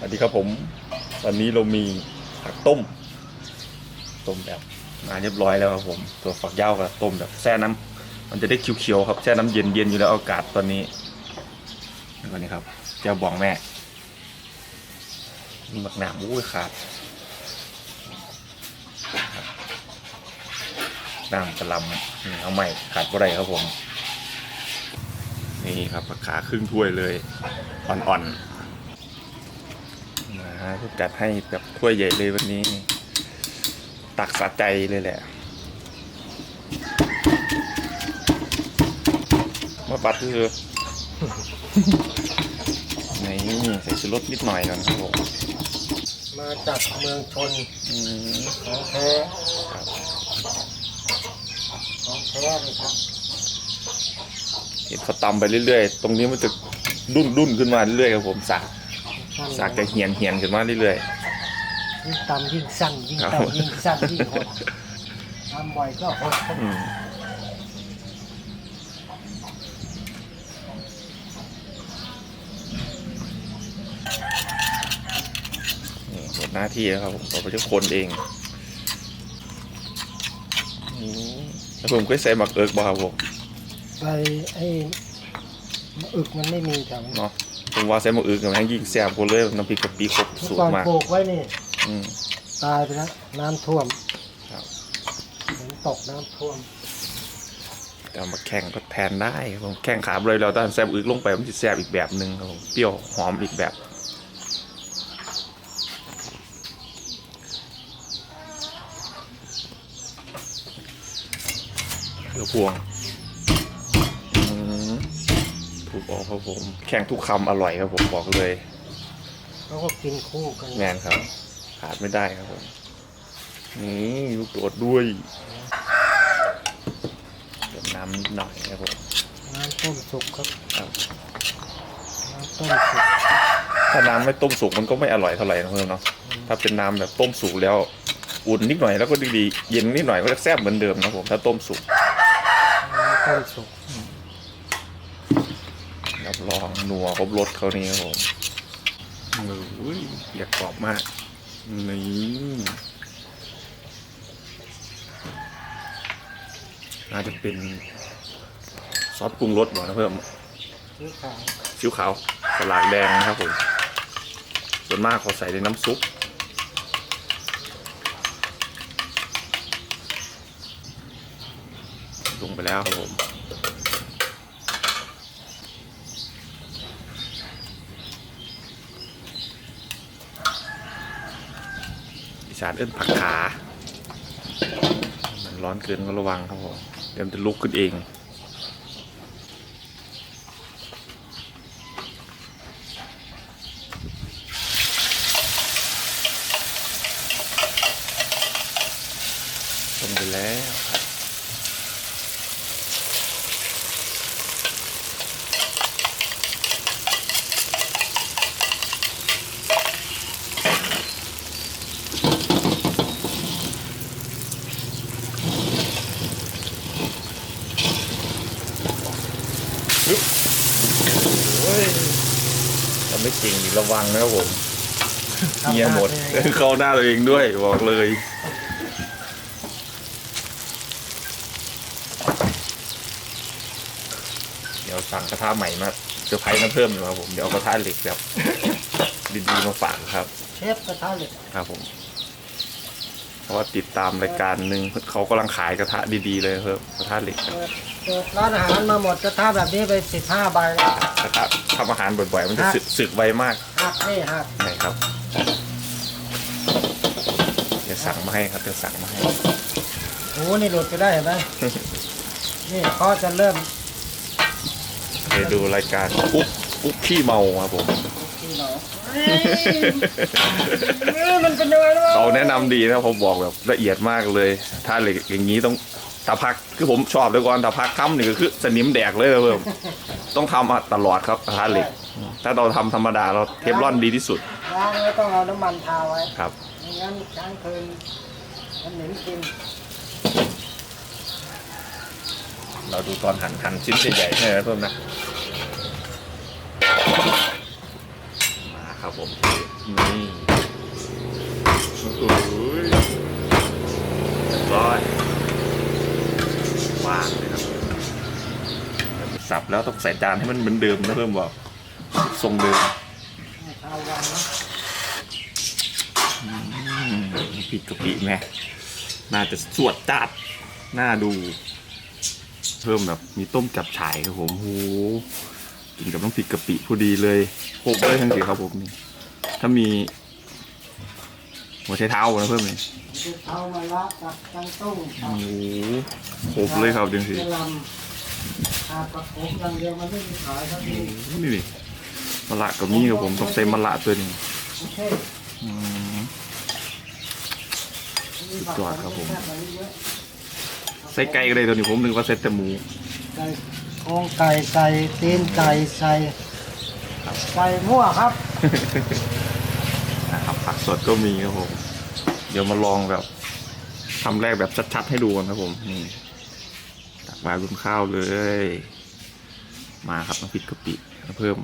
สวัสดีครับผม วันนี้เรามีผักต้ม ต้มแบบมาเรียบร้อยแล้วครับผม ตัวฝักยาวกับต้มแบบแช่น้ำมันจะได้เขียวๆครับแช่น้ำเย็นๆอยู่แล้วอากาศตอนนี้แล้วก็นี่ครับเจ้าบองแม่มีหมักหนามอุ้ยขาดน้ำกระลำนี่เอาใหม่ขาดบ่ได้ครับผม นี่ครับขาครึ่งถ้วยเลยอ่อนๆ นะก็จัดให้แบบถ้วยใหญ่เลยวันนี้ ตักสะใจเลยแหละมาปัดคือนี่ใส่ชูรสนิดหน่อยก่อนครับผมมาจากเมืองชนอืมของแท้ครับของแท้เลยครับเห็นเขาตำไปเรื่อยๆ ตรงนี้มันจะดุ้นดุนๆขึ้นมาเรื่อยๆครับผมสาก สากจะเหียนเหียนๆขึ้นมาเรื่อย ยิ่งตำยิ่งสั้นยิ่งครับ ตำยิ่งสั้นยิ่งหดทำบ่อยก็หดครับๆอืมนี่หมดหน้าที่แล้วครับผมต่อไปจะคนเองอืมแล้วผมก็ใส่หมักเอิกบ่ครับผม ไปไอ้อึกมันไม่มีแถวนี้เนาะ ผมว่าใส่หมักเอิกกับแห้งยิ่งแซ่บกว่าเลยน้ำพริกกะปิครบเมื่สูอตก่อรนมากปลูกไว้นี่ อืม ตายไปแล้วน้ำท่วมครับ ฝนตกน้ำท่วมแต่เอามาแข่งก็แทนได้ครับผมแข่งขาเลยเราตอนแซ่บอึกลงไปมันจะแซ่บอีกแบบหนึ่งครับผมเปรี้ยวหอมอีกแบบเรือพวงอืม ถูกออกครับผม แข่งทุกคำอร่อยครับผมบอกเลยเขาก็กินคู่กันแมนครับขาดไม่ได้ครับผมนี่ลูกโดดด้วยเติมน้ำนิดหน่อยครับผมน้ำต้มสุกครับครับน้ำต้มสุกถ้าน้ำไม่ต้มสุกมันก็ไม่อร่อยเท่าไหร่นะเพื่อนเนาะถ้าเป็นน้ำแบบต้มสุกแล้ว อุ่นนิดหน่อยแล้วก็ดีๆเย็นนิดหน่อยก็จะแซ่บเหมือนเดิมนะผมถ้าต้มสุกน้ำต้มสุก รับรองนัวครบรสเขานี่ครับผมอุ้ยอยากกรอบมาก นี่น่าจะเป็น ซอสปรุงรสบ่นะเพิ่มสีขาวชิวขาวสลากแดงนะครับผม ส่วนมากเขาใส่ในน้ำซุปลงไปแล้วครับผม สานเอิ้นผักขา มันร้อนเกินก็ระวังครับผม เดี๋ยวมันจะลุกขึ้นเองไปแล้วครับฮึบโอ้ยทำไม่เก่งอีก ระวังนะครับผมเงียหมดทำน้าเลยเข้าหน้าตัวเองด้วยบอกเลย เดี๋ยวสั่งกระทะใหม่มาเซอร์ไพรส์มาเพิ่มอยู่ครับผมเดี๋ยวเอากระทะเหล็กแบบดีๆมาฝากครับ เชฟกระทะเหล็กครับผม เพราะว่าติดตามรายการหนึ่งเขากำลังขายกระทะดีๆเลยครับกระทะเหล็กครับ เปิดเปิดร้านอาหารมาหมดกระทะแบบนี้ไปสิบห้าใบแล้วกระทะทำอาหารบ่อยๆ มันจะสึกสึกไวมาก หักนี่หักใช่ครับเดี๋ยวสั่งมาให้ครับเดี๋ยวสั่งมาให้โอ้นี่หลุดไปได้เห็นไหมนี่เขาจะเริ่มไปดูรายการอุ๊บอุ๊บขี้เมาครับผมที่หนอเอ้ยมันเป็นยังไงวะเขาแนะนำดีนะผมบอกแบบละเอียดมากเลย ถ้าเหล็กอย่างนี้ต้องตาพักคือผมชอบเลยก่อนตาพักทำนี่ก็คือสนิมแดกเลยนะเพิ่มต้องทำอะตลอดครับกระทะเหล็ก ถ้าเราทำธรรมดาเราเทฟลอนดีที่สุดล้างแล้วต้องเอาน้ำมันทาไว้ครับไม่งั้นช้างคืนมันเหม็นกินเราดูตอนหั่นหั่นชิ้นใหญ่ๆใช่ไหมเพิ่มนะมาครับผมนี่โอ้โหเรียบร้อยว่างเลยครับสับแล้วต้องใส่จานให้มันเหมือนเดิมนะเพิ่มบอก ทรงเดิมเอาวางนะอืมพริกกะปิแม่น่าจะสวดจัดน่าดู เพิ่มแบบมีต้มจับฉ่ายครับผมโหกินกับน้ำพริกกะปิพอดีเลยโคกเลยทั้งสี่ครับผมนี่ถ้ามีหัวไชเท้านะเพิ่มเลยเอามาละกับจังตุ้งครัโอ้บโหครบเลยครับจังสิกะหลำขาดประกบอย่างเดียวมันไม่มีขายครับพี่นี่นี่ มะละกับนี่ครับผมต้องใส่มะละตัวนี้โอเคอืมยอดครับผม ใส่ไก่ก็ได้ตัวนี้ผมนึกว่าใส่แต่หมูใส่โครงไก่ใส่ตีนไก่ใส่ใส่มั่วครับนะครับผักสดก็มีครับผม เดี๋ยวมาลองแบบทำแรกแบบชัดๆให้ดูกันครับผมนี่ตักมาบนข้าวเลย มาครับน้ำพริกกะปิมาเพิ่ม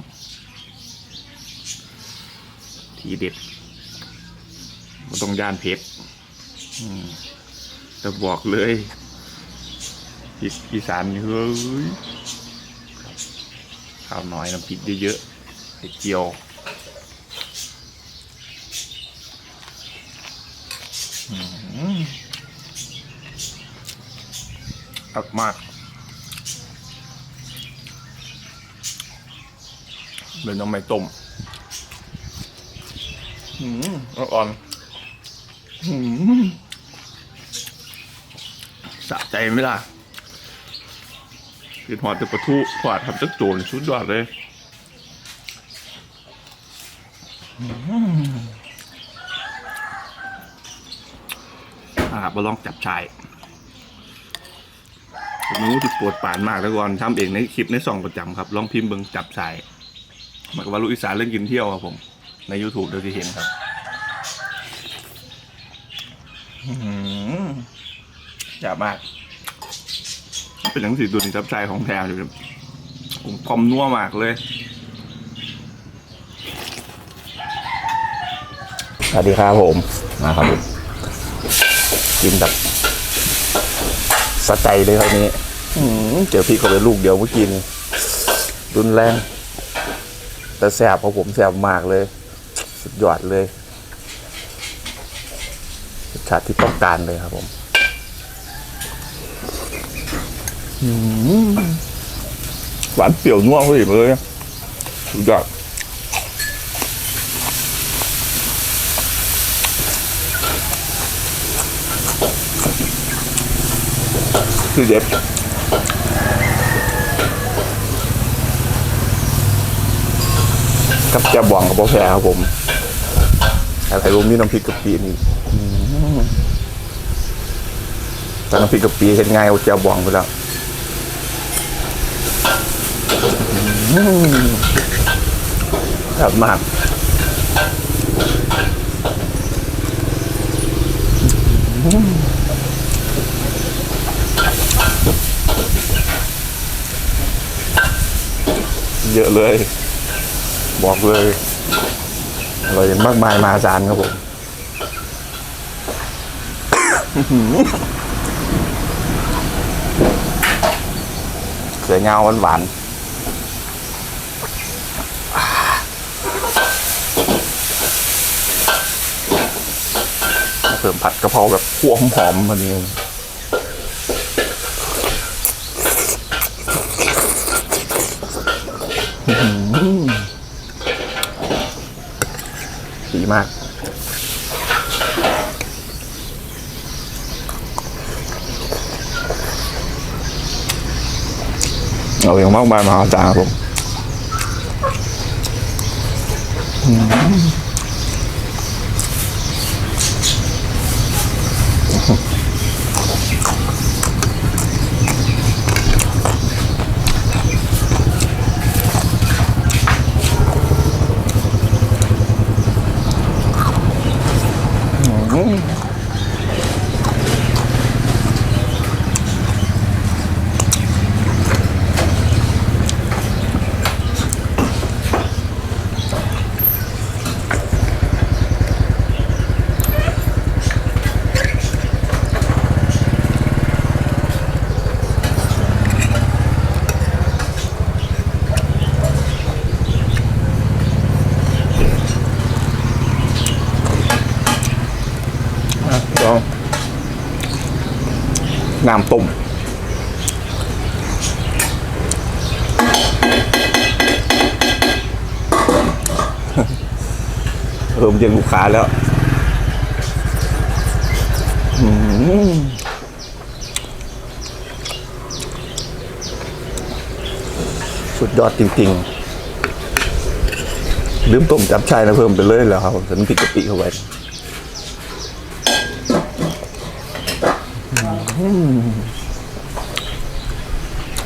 ทีเด็ดมาต้องย่านเพชรอืมแต่บอกเลยอีสานเฮ้ยข้าวน้อยน้ำพริกเยอะๆไข่เจียวอักมากเป็นน้ำไม่ต้ม อืมอ่อนอืมสะใจไหมล่ะคือหอดแต่ปลาทูหอดทำจักโจนชุดยอดเลยอืมอ่ามาลองจับชายผมรู้ที่ปวดปานมากแล้วก่อนทำเองในคลิปในซองประจำครับ ลองพิมพ์เบิงจับสายหมายว่าลูกอีสานเล่นกินเที่ยวครับผม ใน YouTube เดี๋ยวจะเห็นครับอื้อหืออยามาก เป็นหนังสือตัวนี้จับสายของแท้อยู่ครับผมคอมนัวมากเลย สวัสดีครับผมมาครับผมกินแบบสะใจเลยคราวนี้เจอพี่เขาไปลูกเดียวเมื่อกี้รุนแรง แต่แสบเพราะผมแสบมากเลย สุดยอดเลยรสชาติที่ต้องการเลยครับผมอื้อหือหวานเปรี้ยวนัวพอดีเลยสุดยอดคือเด็ดกับแจ่บหวังกับพ่อแพรครับผม แต่ไทยรวมมีน้ำพริกกะปินี่อืมแต่น้ำพริกกะปิเห็นง่ายเอาแจ่บหวังไปแล้วอืมแบบมากอืมเยอะเลย บอกเลย อร่อยมากมายมาศาลครับผมเสือเงาหวานหวานๆเพิ่มผัดกะเพราแบบคั่วหอมๆมันนี้ดีม มาก เอาอย่างมากมายมหาศาลครับผมอืม น้ำต้มเริ่มเย็นลูกค้าแล้วสุดยอดจริงๆ ลืมต้มจับชายนะเพิ่มไปเลยแล้วครับผมฉันพริกกะปิเข้าไป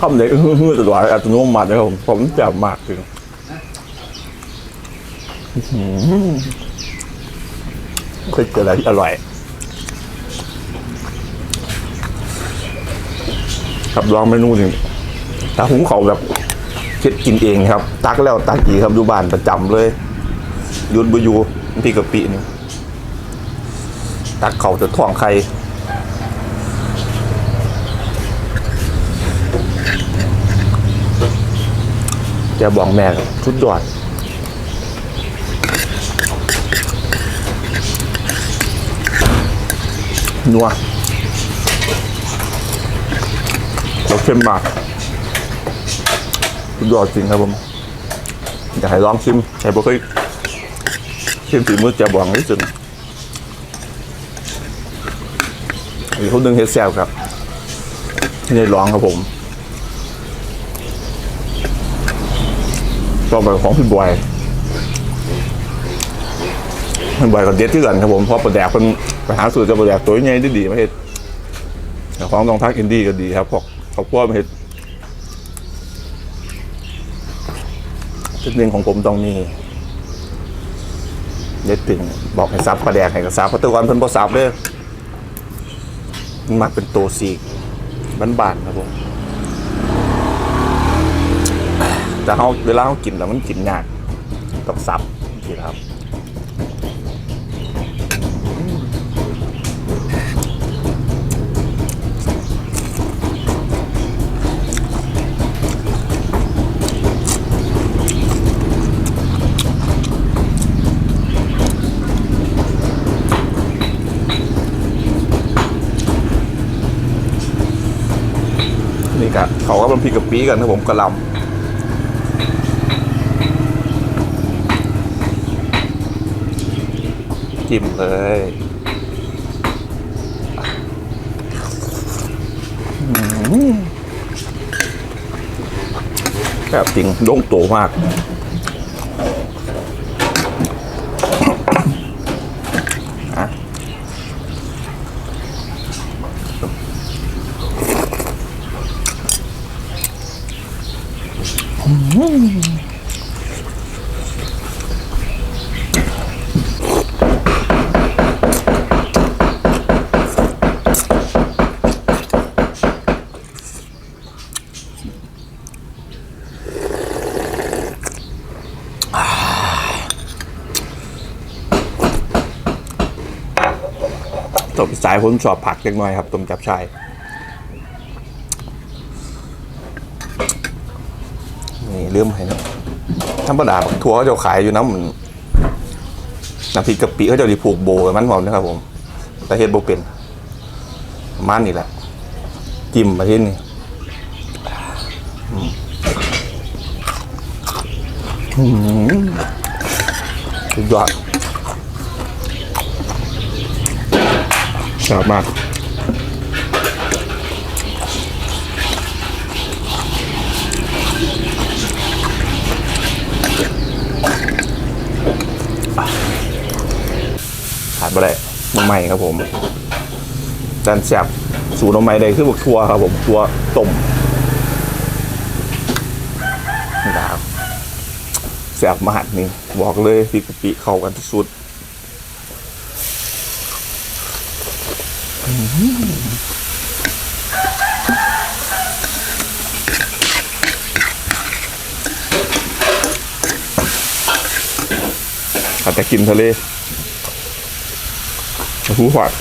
คำเด็กฮือๆตลอดอัตโนมัตินะครับผมผมแจ่บมากจริงเคยเจออะไรที่อร่อยครับลองเมนูหนึ่งถ้าหุงเขาวแบบคิดกินเองครับ ตักแล้วตักอีกครับอยู่บ้านประจำเลยยุนบุยูพี่กะปินี่ตักเขาจะท่องใคร จะบอกแม่ชุดยอดนัวเราเข้มมากสุดยอดจริงครับผม อยากให้ลองชิมใครบ่เคยชิมฝีมือจ่บหวังที่สุดอีกคนหนึ่งเฮ็ดแซวครับที่ได้ลองครับผม ก็ไปของพี่บอยพี่บอยกับเด็ดที่กันครับผมเพราะประแดกเป็นไปหาสูตรจะประแดกตัวใหญ่ได้ดีมาเฮ็ดแต่ของต้องทักอินดี้ก็ดีครับพวกเขาพวกมาเฮ็ดจุดหนึ่งของผมตรงนี้เด็ดถึงบอกให้ซับประแดกให้กับซับเพราะตะวันเพิ่นบ่ซับเลยมันมาเป็นตัวสีกบานๆครับผม แต่เขาเวลาเขากินแล้วมันกินยากต้องซับนี่ครับนี่ครับเขาก็เป็นพริกกับปีกันครับผมกระลำ จิ้มเลยอืมแบบจริงลงตัวมากอ่ายผมชอบผักเล็กน้อยครับต้มจับชายนี่เริ่มให้นะธรรมดาบักทัวเขาจะขายอยู่น้ำมันน้ำพริกกะปิเขาจะดีผูกโบมันหอมนะครับผม แต่เฮ็ดโบเป็นมันนี่แหละ จิ้มมาที่นี่อืมอืมสุดยอด ชอบมากขาดไปได้มาใหม่ครับผมดันแสบสูตรมาใหม่ได้คือบักทัวครับผมทัวต้มนี่ครับแสบมากนี่บอกเลยพริกกะปิเข้ากันที่สุด อาจจะกินทะเลหูหวาน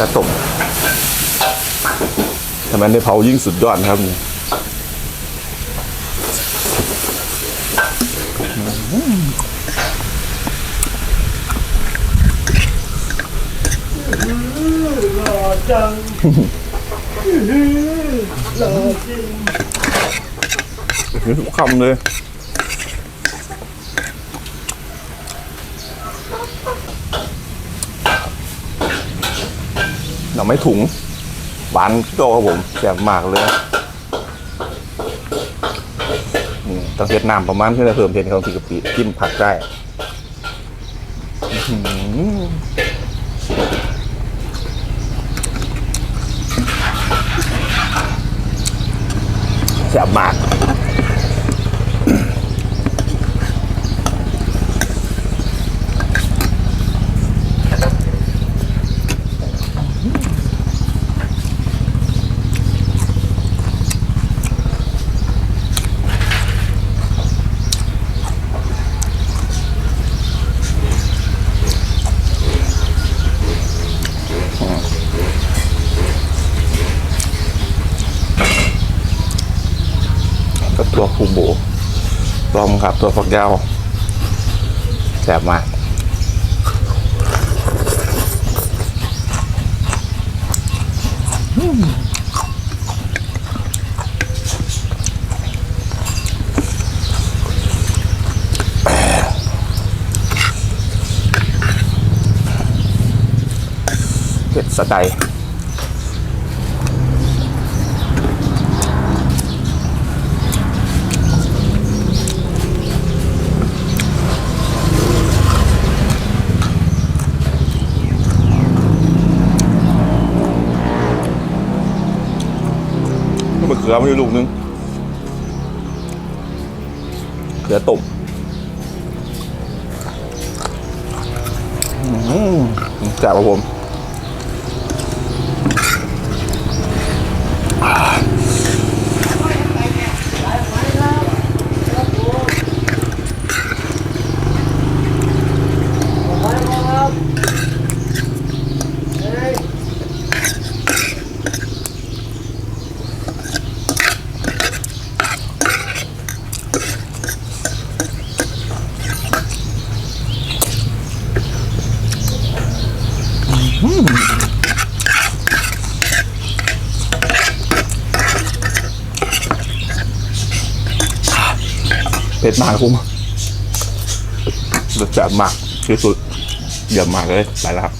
ลือต้ม ทำไมในเผายิ่งสุดยอดนะครับนี่หล่อจังหล่อจริงนี่ทุกคำเลยหน่อไม้ถุง หวานโตครับผมแซ่บมากเลยต้องเฮ็ดน้ำประมาณเพื่อเพิ่มเผ็ดของสีกะปิจิ้มผักได้แซ่บมาก โบลองครับตัวฝักยาวแซ่บมากเผ็ดสะใจ ลือมาอยู่ลูกนึงเขือต้มอืมแจ่บครับผม มากครับผมรสจัดมากที่สุดเยี่ยมมากเลยไปแล้วครับไปแล้วครับ